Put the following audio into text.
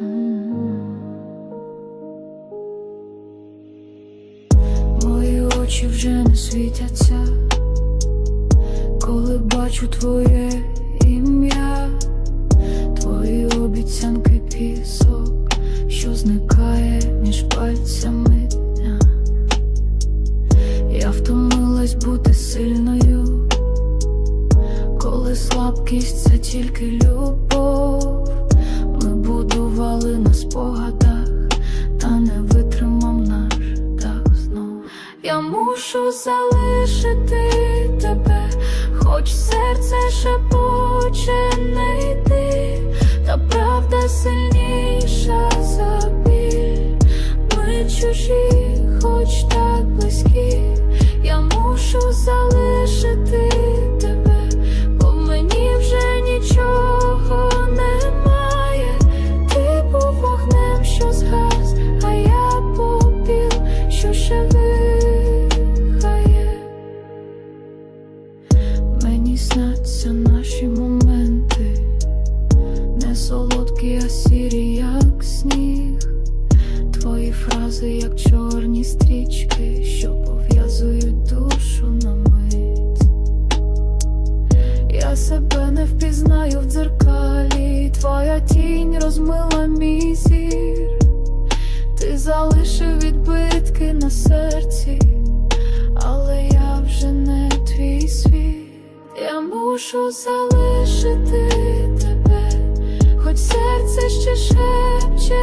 Мої очі вже не світяться, коли бачу твоє ім'я, твої обіцянки пісок, що зникає між пальцями. Я втомилась бути сильною, коли слабкість це тільки любов. Я мушу залишити тебе, хоч серце шепоче не йти, та правда сильніша за біль. Ми чужі, хоч так себе не впізнаю в дзеркалі, твоя тінь розмила мій зір, ти залишив відбитки на серці, але я вже не твій світ, я мушу залишити тебе, хоч серце ще шепче.